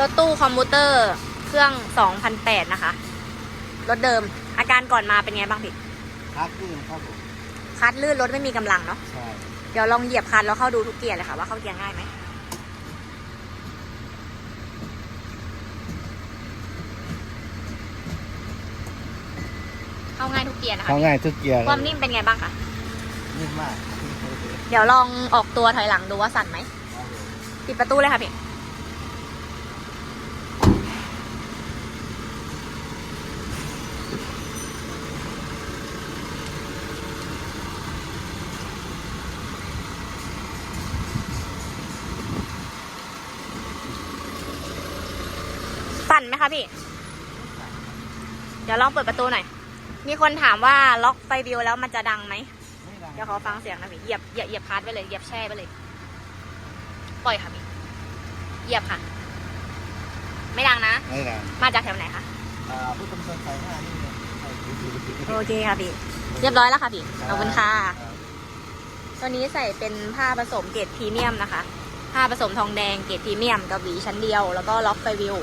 รถตู้คอมพิวเตอร์ เครื่อง 2,008 นะคะ รถเดิม อาการก่อนมาเป็นไงบ้างพี่ครับลื่นครับผมคัดลื่นรถไม่มีกำลังเนาะ ใช่เดี๋ยวลองเหยียบคันแล้วเข้าดูทุกเกียร์เลยค่ะ ว่าเข้าเกียร์ง่ายไหม เข้าง่ายทุกเกียร์นะคะเข้าง่ายทุกเกียร์ความนิ่มเป็นไงบ้างคะ นิ่มมากเดี๋ยวลองออกตัวถอยหลังดูว่าสั่นไหมครับผมปิดประตูเลยค่ะพี่ สั่นไหมคะพี่ เดี๋ยวลองเปิดประตูหน่อย มีคนถามว่าล็อกไฟวิวแล้วมันจะดังไหมไม่ดังเดี๋ยวขอฟังเสียงหนะพี่ เหยียบเหยียบเหยียบพาร์ทไว้เลย เหยียบแช่ไว้เลย ปล่อยค่ะพี่ เหยียบค่ะ ไม่ดังนะ ไม่ดัง มาจากแถวไหนคะอ่าผู้กำกับสายห้านี่เนี่ยโอเคค่ะพี่ เรียบร้อยแล้วค่ะพี่ ขอบคุณค่ะรับตัวนี้ใส่เป็นผ้าผสมเกรดพรีเมียมนะคะผ้าผสมทองแดงเกรดพรีเมียมกับหวีชั้นเดียว แล้วก็ล็อกไฟวิว